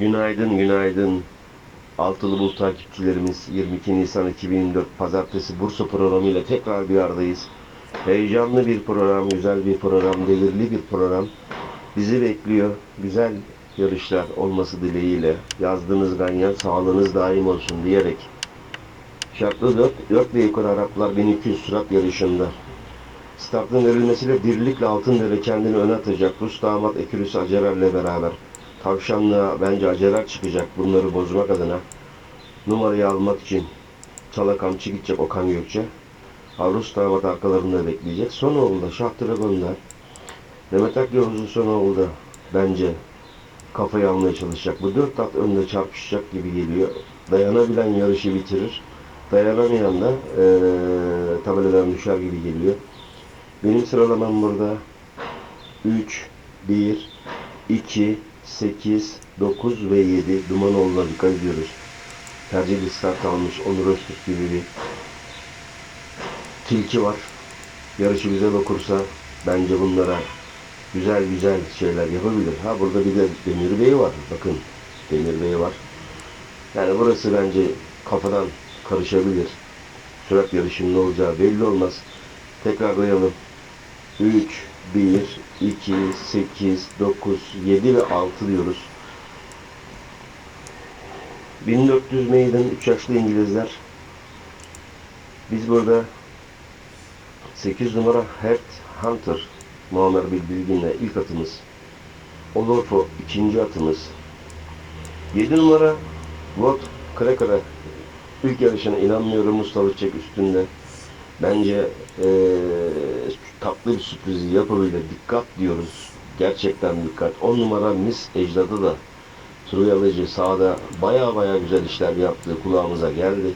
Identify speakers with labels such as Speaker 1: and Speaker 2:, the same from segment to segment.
Speaker 1: Günaydın, günaydın. Altılı Bulut takipçilerimiz 22 Nisan 2024 Pazartesi Bursa programıyla tekrar bir aradayız. Heyecanlı bir program, güzel bir program, delirli bir program. Bizi bekliyor. Güzel yarışlar olması dileğiyle. Yazdığınız ganyan sağlığınız daim olsun diyerek. Şartlı 4, 4 ve yukarı Araplar 1200 sürat yarışında. Startın verilmesiyle birlikle Altındere kendini öne atacak. Rus damat Ekürüs Acerer'le beraber. Tavşanlığa bence Acerer çıkacak bunları bozmak adına. Numarayı almak için Çala Kamçı gidecek Okan Gökçe. Ha, Rus damat arkalarında bekleyecek. Sonoğlu'da Şah Dragon'da Mehmet Akyavuz'un Sonoğlu'da bence kafayı almaya çalışacak. Bu dört at önde çarpışacak gibi geliyor. Dayanabilen yarışı bitirir. Dayanamayan da eee tabeladan düşer gibi geliyor. Benim sıralamam burada 3, 1, 2, 8, 9 ve 7 Dumanoğlu'na dikkat ediyoruz. Tercih bir start almış Onur Öztürk gibi bir tilki var. Yarışı güzel okursa bence bunlara güzel güzel şeyler yapabilir. Ha burada bir de Demir Bey var. Bakın Demir Bey var. Yani burası bence kafadan karışabilir. Sürat yarışının ne olacağı belli olmaz. Tekrarlayalım. 3, 1, 2, 8, 9, 7 ve 6 diyoruz. 1400 meydan 3 yaşlı İngilizler. Biz burada 8 numara Hert Hunter Muammer Bilbilgin'le ilk atımız. Olorfo ikinci atımız. 7 numara Vot Kraker'a ilk yarışına inanmıyorum Mustafa Çek üstünde. Bence eee tatlı bir sürprizi yapabilir. Dikkat diyoruz. Gerçekten dikkat. 10 numara Miss Ecdad'ı da Truy Alıcı sahada baya baya güzel işler yaptığı kulağımıza geldi.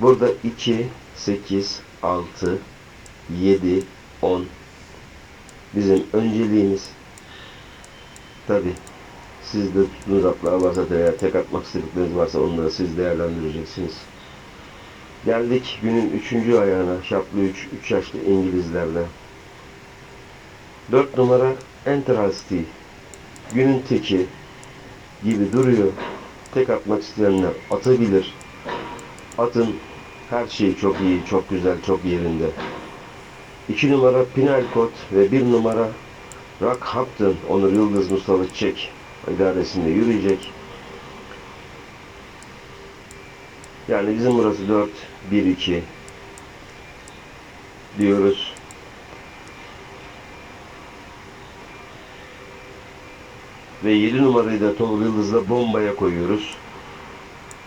Speaker 1: Burada 2, 8, 6, 7, 10 bizim önceliğimiz tabi siz de tuttuğunuz atlar varsa veya tek atmak istedikleriniz varsa onları siz değerlendireceksiniz. Geldik günün üçüncü ayağına. Şaplı 3, 3 yaşlı İngilizlerle. 4 numara Enteralsti. Günün teki gibi duruyor. Tek atmak isteyenler atabilir. Atın her şeyi çok iyi, çok güzel, çok yerinde. 2 numara Pinalkot ve 1 numara Rockhampton Onur Yıldız Mustafa Çek idaresinde yürüyecek. Yani bizim burası 4, 1, 2 diyoruz. Ve 7 numarayı da Tolga Yıldız'la bombaya koyuyoruz.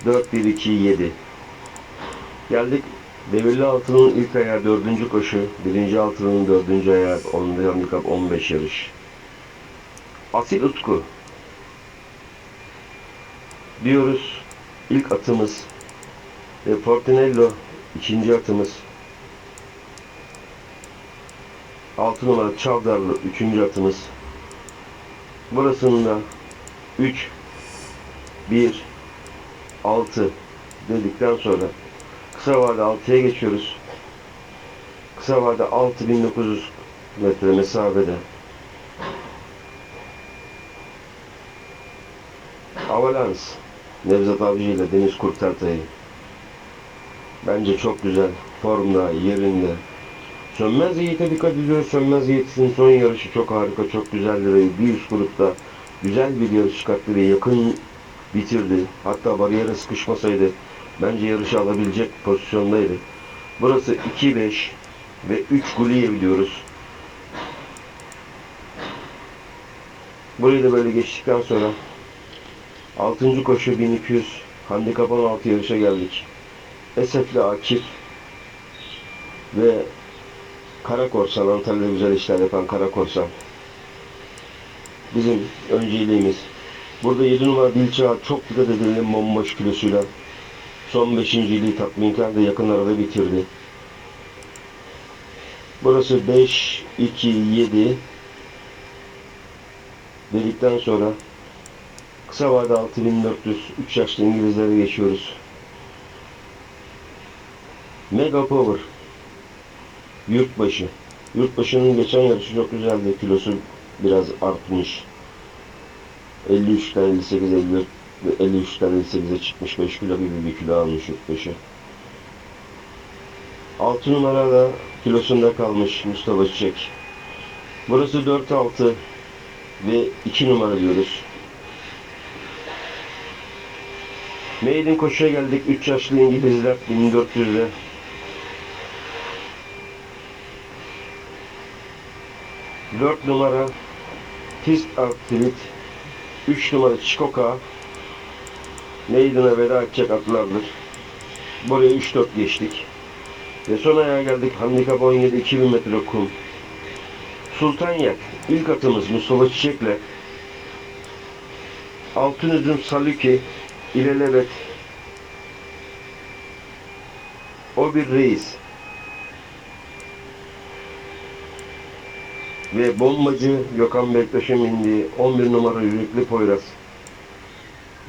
Speaker 1: 4, 1, 2, 7. Geldik Demirli Altı'nın ilk ayağı 4. koşu. 1. Altı'nın 4. ayağı 10. handikap 15 yarış. Asil Utku diyoruz. İlk atımız ve Portinello ikinci atımız. 6 numara Çavdarlı üçüncü atımız. Burasında 3 1 6 dedikten sonra kısa vade 6'ya geçiyoruz. Kısa vade 6900 metre mesafede. Avalans Nevzat Avcı ile Deniz Kurtartay'ı Bence çok güzel. Formda, yerinde. Sönmez Yiğit'e dikkat ediyoruz. Sönmez Yiğit'in son yarışı çok harika, çok güzeldi ve bir üst grupta güzel bir yarış çıkarttı ve yakın bitirdi. Hatta bariyere sıkışmasaydı bence yarışı alabilecek pozisyondaydı. Burası 2-5 ve 3 Guliyev diyoruz. Burayı da böyle geçtikten sonra 6. koşu 1200 handikap 16 yarışa geldik. Esefli Akif ve Kara Korsan, Antalya'da güzel işler yapan Kara Korsan. Bizim önceliğimiz. Burada 7 numara Dilçağ çok dikkat edelim bomboş kilosuyla. Son 5. ili tatminkar da yakın arada bitirdi. Burası 5, 2, 7 dedikten sonra kısa vade 6400 3 yaşlı İngilizlere geçiyoruz. Mega Power. Yurtbaşı. Yurtbaşı'nın geçen yarışı çok güzeldi. Kilosu biraz artmış. 53 tane 58 54 ve 53 tane 58'e çıkmış 5 kilo gibi bir kilo almış yurt dışı. 6 numara da kilosunda kalmış Mustafa Çiçek. Burası 4-6 ve 2 numara diyoruz. Maiden koşuya geldik. 3 yaşlı İngilizler 1400'de. Dört numara Tist Artilit 3 numara Çikoka Maiden'a veda edecek atlardır. Buraya 3-4 geçtik. Ve son ayağa geldik. Handikap 17 2000 metre kum. Sultanyak ilk atımız Mustafa Çiçek'le Altın Üzüm Saluki İlelebet O bir reis ve bombacı Gökhan Bektaş'ın bindiği 11 numara Yürekli Poyraz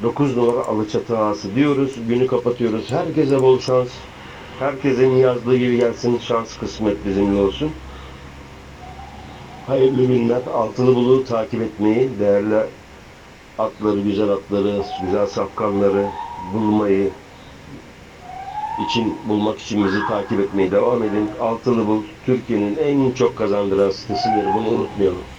Speaker 1: 9 numara Alıçatı Ağası diyoruz. Günü kapatıyoruz. Herkese bol şans. Herkesin yazdığı gibi gelsin. Şans kısmet bizimle olsun. Hayırlı günler. Altılı Bulu'yu takip etmeyi, değerli atları, güzel atları, güzel safkanları bulmayı için bulmak için bizi takip etmeye devam edin. Altılı Bul Türkiye'nin en çok kazandıran sitesidir. Bunu unutmayalım.